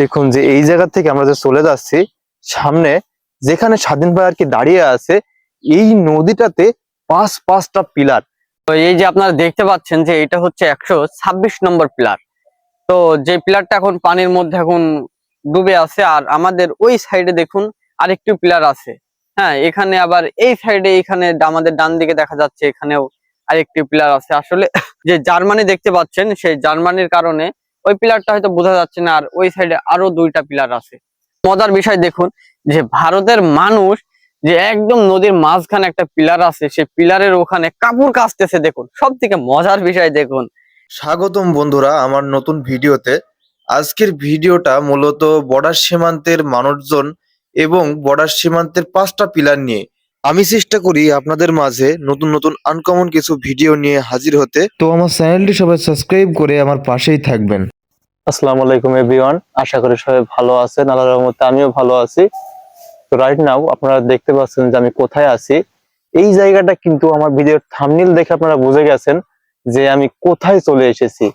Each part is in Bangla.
দেখুন যে এই জায়গা থেকে আমরা যে চলে যাচ্ছি, সামনে যেখানে স্বাধীন ভাই আর কি দাঁড়িয়ে আছে, এই নদীটাতে পাঁচ পাঁচটা পিলার। তো এই যে আপনারা দেখতে পাচ্ছেন যে এটা হচ্ছে একশো ছাব্বিশ নম্বর পিলার। তো যে পিলারটা এখন পানির মধ্যে এখন ডুবে আছে, আর আমাদের ওই সাইডে দেখুন আরেকটি পিলার আছে। হ্যাঁ এখানে আবার এই সাইডে এখানে আমাদের ডান দিকে দেখা যাচ্ছে, এখানেও আরেকটি পিলার আছে। আসলে যে জার্মানি দেখতে পাচ্ছেন, সেই জার্মানির কারণে ওই পিলারটা হয়তো বোঝা যাচ্ছে না আর ওই সাইডে আরও দুইটা পিলার আছে। মজার বিষয় দেখুন যে ভারতের মানুষ যে একদম নদীর মাঝখানে একটা পিলার আছে সেই পিলারের ওখানে কাপড় কাচতেছে দেখুন। সব থেকে মজার বিষয় দেখুন। স্বাগতম বন্ধুরা আমার নতুন ভিডিওতে। আজকের ভিডিওটা মূলত বর্ডার সীমান্তের মানুষজন এবং বর্ডার সীমান্তের পাঁচটা পিলার নিয়ে। আমি চেষ্টা করি আপনাদের মাঝে নতুন নতুন আনকমন কিছু ভিডিও নিয়ে হাজির হতে। তো আমার চ্যানেলটি সবাই সাবস্ক্রাইব করে আমার পাশেই থাকবেন। আসসালামু আলাইকুম এভরিওয়ান আশা করি সবাই ভালো আছেন। আল্লাহর রহমতে আমিও ভালো আছি। তো রাইট নাও আপনারা দেখতে পাচ্ছেন যে আমি কোথায় আছি। এই জায়গাটা কিন্তু আমার ভিডিওর থামনিল দেখে আপনারা বুঝে গেছেন যে আমি কোথায় চলে এসেছি।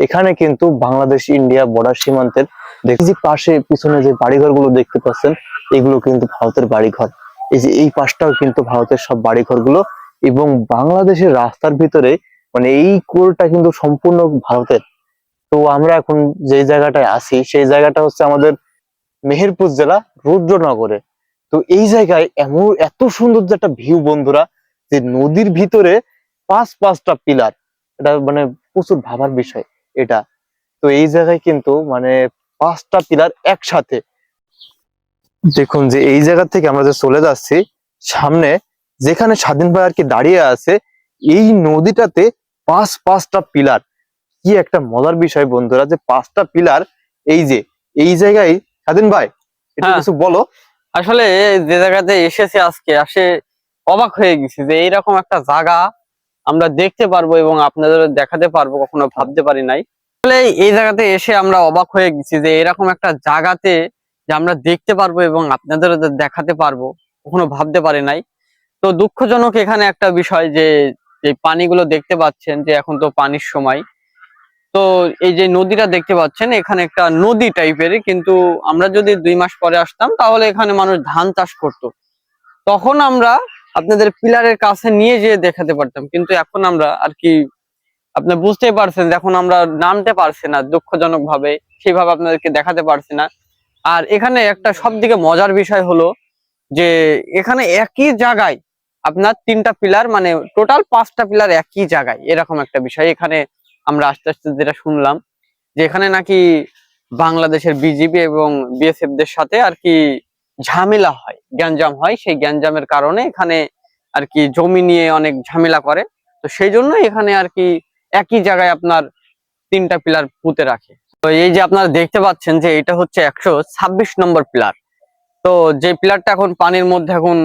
এখানে কিন্তু বাংলাদেশ, ইন্ডিয়া বর্ডার সীমান্তের দেখি যে পাশে পিছনে যে বাড়িঘরগুলো দেখতে পাচ্ছেন, এগুলো কিন্তু ভারতের বাড়িঘর। এই যে এই পাশটাও কিন্তু ভারতের সব বাড়িঘরগুলো এবং বাংলাদেশের রাস্তার ভিতরে মানে এই কোলটা কিন্তু সম্পূর্ণ ভারতের। তো আমরা এখন যে জায়গাটায় আছি, সেই জায়গাটা হচ্ছে আমাদের মেহেরপুর জেলা রুদ্রনগরে। তো এই জায়গায় এমন, এত সুন্দর যে একটা ভিউ বন্ধুরা, যে নদীর ভিতরে পাঁচ পাঁচটা পিলার। এটা মানে প্রচুর ভাবার বিষয় এটা। তো এই জায়গায় কিন্তু মানে পাঁচটা পিলার একসাথে। দেখুন যে এই জায়গা থেকে আমরা যে চলে যাচ্ছি, সামনে যেখানে স্বাধীন ভাই আর কি দাঁড়িয়ে আছে, এই নদীটাতে পাঁচ পাঁচটা পিলার। কি একটা মজার বিষয় বন্ধুরা যে পাঁচটা পিলার এই যে এই জায়গায় স্বাধীন ভাই এটা হ্যাঁ। কিছু বলো। আসলে যে জায়গাতে এসেছে আজকে আসে অবাক হয়ে গেছি যে এইরকম একটা জায়গা আমরা দেখতে পারব এবং আপনাদের দেখাতে পারব কখনো ভাবতে পারি নাই। আসলে এই জায়গাতে এসে আমরা অবাক হয়ে গেছি যে এরকম একটা জায়গাতে যে আমরা দেখতে পারব এবং আপনাদের দেখাতে পারব কখনো ভাবতে পারি নাই। তো দুঃখজনক এখানে একটা বিষয় যে যে পানিগুলো দেখতে পাচ্ছেন যে এখন তো পানির সময়। তো এই যে নদীটা দেখতে পাচ্ছেন, এখানে একটা নদী টাইপেরই কিন্তু আমরা যদি দুই মাস পরে আসতাম, তাহলে এখানে মানুষ ধান চাষ করত। তখন আমরা আপনাদের পিলারের কাছে নিয়ে যেয়ে দেখাতে পারতাম, কিন্তু এখন আমরা আর কি, আপনি বুঝতেই পারছেন এখন আমরা নামতে পারছি না দুঃখজনক ভাবে সেইভাবে আপনাদেরকে দেখাতে পারছি না। আর এখানে একটা সব থেকে মজার বিষয় হলো যে, এখানে একই জায়গায় আপনার তিনটা পিলার মানে টোটাল পাঁচটা পিলার একই জায়গায়, এরকম একটা বিষয়। এখানে আমরা আস্তে আস্তে যেটা শুনলাম যে এখানে নাকি বাংলাদেশের বিজিবি এবং বিএসএফ দের সাথে আর কি ঝামেলা হয়, গ্যাঞ্জাম হয়। সেই গ্যাঞ্জামের কারণে এখানে আর কি জমি নিয়ে অনেক ঝামেলা করে। তো সেই জন্য এখানে আর কি একই জায়গায় আপনার তিনটা পিলার পুঁতে রাখে। তো এই যে আপনারা দেখতে পাচ্ছেন যে এটা হচ্ছে একশো ছাব্বিশ নম্বর পিলার। তো যে পিলারটা এখন পানির মধ্যে এখন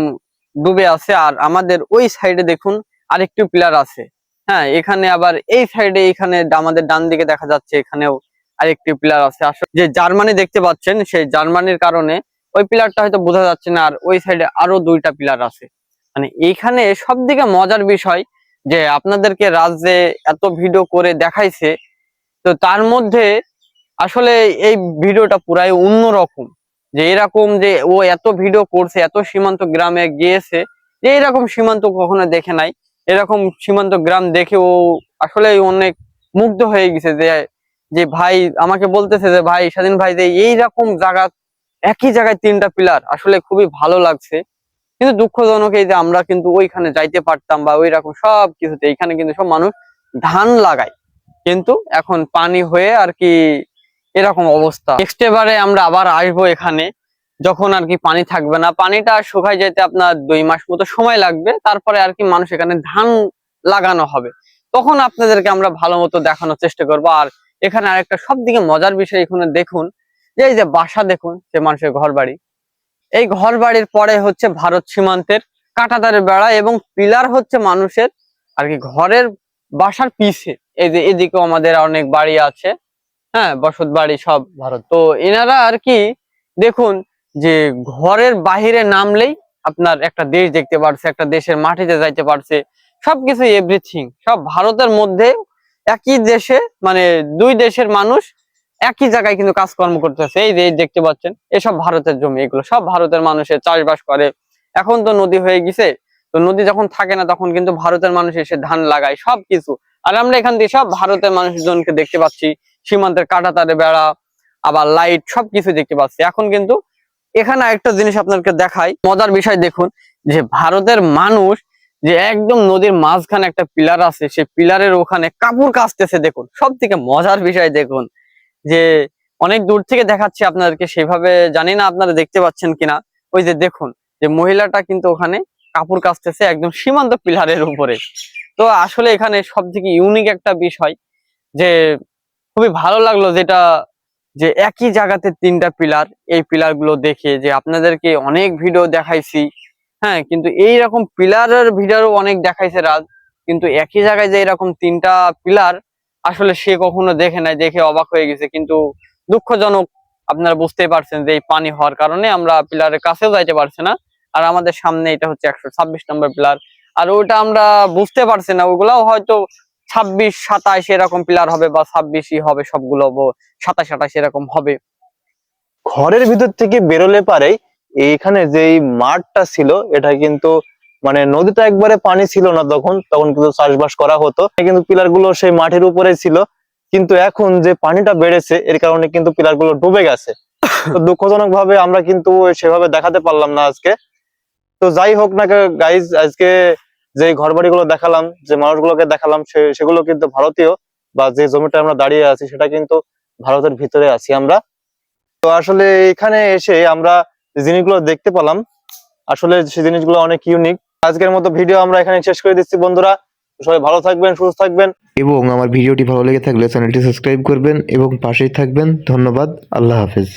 ডুবে আছে, আর আমাদের ওই সাইডে দেখুন আরেকটি পিলার আছে। হ্যাঁ এখানে আবার এই সাইডে এখানে আমাদের ডান দিকে দেখা যাচ্ছে এখানেও আরেকটি পিলার আছে। আসলে যে জার্মানি দেখতে পাচ্ছেন, সেই জার্মানির কারণে ওই পিলারটা হয়তো বোঝা যাচ্ছে না, আর ওই সাইডে আরও দুইটা পিলার আছে। মানে এইখানে সব থেকে মজার বিষয় যে আপনাদেরকে রাজ্যে এত ভিডিও করে দেখাইছে, তো তার মধ্যে আসলে এই ভিডিওটা পুরাই অন্যরকম। যে এরকম যে ও এত ভিডিও করছে, এত সীমান্ত গ্রামে গিয়েছে, যে এরকম সীমান্ত কখনো দেখে নাই। এরকম সীমান্ত গ্রাম দেখে ও আসলে অনেক মুগ্ধ হয়ে গেছে যে যে ভাই আমাকে বলতেছে যে, ভাই, স্বাধীন ভাই যে এইরকম জায়গা, একই জায়গায় তিনটা পিলার আসলে খুবই ভালো লাগছে। কিন্তু দুঃখজনক এই যে আমরা কিন্তু ওইখানে যাইতে পারতাম বা ওই রকম সব কিছুতে, এইখানে কিন্তু সব মানুষ ধান লাগায়। কিন্তু এখন পানি হয়ে আর কি এরকম অবস্থা। নেক্সট এবারে আমরা আবার আসব এখানে। যখন আর কি পানি থাকবে না পানিটা শুকায় যেতে আপনার দুই মাস মতো সময় লাগবে তারপরে আর কি মানুষ এখানে ধান লাগানো হবে। তখন আপনাদেরকে আমরা ভালো মতো দেখানোর চেষ্টা করব। আর এখানে আরেকটা সব দিকে মজার বিষয় এখানে দেখুন যে এই যে বাসা দেখুন যে মানুষের ঘর বাড়ি এই ঘর বাড়ির পরে হচ্ছে ভারত সীমান্তের কাঁটাতারের বেড়া এবং পিলার হচ্ছে মানুষের আর কি ঘরের বাসার পিছে। এই যে এদিকেও আমাদের অনেক বাড়ি আছে হ্যাঁ বসত বাড়ি সব। ভারত। তো এনারা আর কি দেখুন যে ঘরের বাহিরে নামলেই আপনার একটা দেশ দেখতে পারছে, একটা দেশের মাটিতে যাইতে পারছে, সবকিছু এভরিথিং সব ভারতের মধ্যে একই দেশে মানে দুই দেশের মানুষ একই জায়গায় কিন্তু কাজকর্ম করতেছে। এই যে দেখতে পাচ্ছেন, এসব ভারতের জমি এগুলো। সব ভারতের মানুষের চাষবাস করে। এখন তো নদী হয়ে গেছে, তো নদী যখন থাকে না তখন কিন্তু ভারতের মানুষ এসে ধান লাগায় সব কিছু আর আমরা এখান থেকে সব ভারতের মানুষজনকে দেখতে পাচ্ছি, সীমান্তের কাটাতারে বেড়া, আবার লাইট সবকিছু দেখতে পাচ্ছি। এখন কিন্তু এখানে একটা জিনিস আপনাদেরকে দেখাই, মজার বিষয় দেখুন, যে ভারতের মানুষ যে একদম নদীর মাঝখানে একটা পিলার আছে, সেই পিলারের ওখানে কাপড় কাচতেছে দেখুন সব থেকে মজার বিষয় দেখুন, যে অনেক দূর থেকে দেখাচ্ছি আপনাদেরকে, সেভাবে জানি না আপনারা দেখতে পাচ্ছেন কিনা, ওই যে দেখুন, যে মহিলাটা কিন্তু ওখানে কাপড় কাচতেছে একদম সীমান্ত পিলারের উপরে। তো আসলে এখানে সব থেকে ইউনিক একটা বিষয়, যে খুবই ভালো লাগল যেটা যে একই জায়গাতে তিনটা পিলার, এই পিলারগুলো দেখে যে আপনাদেরকে অনেক ভিডিও দেখাইছি। হ্যাঁ কিন্তু এই রকম পিলারের ভিডিও অনেক দেখাইছে রাজ, কিন্তু একই জায়গায় যে এরকম তিনটা পিলার, আসলে সে কখনো দেখে নাই, দেখে অবাক হয়ে গেছে। কিন্তু দুঃখজনক, আপনারা বুঝতেই পারছেন যে এই পানি হওয়ার কারণে আমরা পিলারের কাছেও যাইতে পারছি না। আর আমাদের সামনে এটা হচ্ছে একশো ছাব্বিশ নম্বর পিলার। আর ওইটা আমরা বুঝতে পারছি না, ওগুলাও হয়তো ছাব্বিশ, সাতাশ এরকম পিলার হবে বা ছাব্বিশই হবে সবগুলো সাতাশ, আঠাশ এরকম হবে। ঘরের ভিতর থেকে বেরোলে পারে এইখানে যে মাঠটা ছিল, এটা কিন্তু মানে নদীটা একবারে পানি ছিল না তখন তখন কিন্তু চাষবাস করা হতো। কিন্তু পিলারগুলো সেই মাঠের উপরে ছিল। কিন্তু এখন যে পানিটা বেড়েছে, এর কারণে কিন্তু পিলারগুলো ডুবে গেছে। দুঃখজনক ভাবে আমরা কিন্তু সেভাবে দেখাতে পারলাম না আজকে। তো যাই হোক না গাইজ আজকে যে ঘর বাড়িগুলো দেখালাম, যে মানুষগুলোকে দেখালাম সেগুলো কিন্তু ভারতীয় বা যে জমিটা আমরা দাঁড়িয়ে আছি সেটা কিন্তু ভারতের ভিতরে আছি আমরা। তো আসলে এখানে এসে আমরা জিনিসগুলো দেখতে পেলাম, আসলে সেই জিনিসগুলো অনেক ইউনিক আজকের মতো ভিডিও আমরা এখানে শেষ করে দিচ্ছি, বন্ধুরা। সবাই ভালো থাকবেন, সুস্থ থাকবেন। এবং আমার ভিডিওটি ভালো লেগে থাকলে চ্যানেলটি সাবস্ক্রাইব করবেন এবং পাশেই থাকবেন। ধন্যবাদ, আল্লাহ হাফেজ।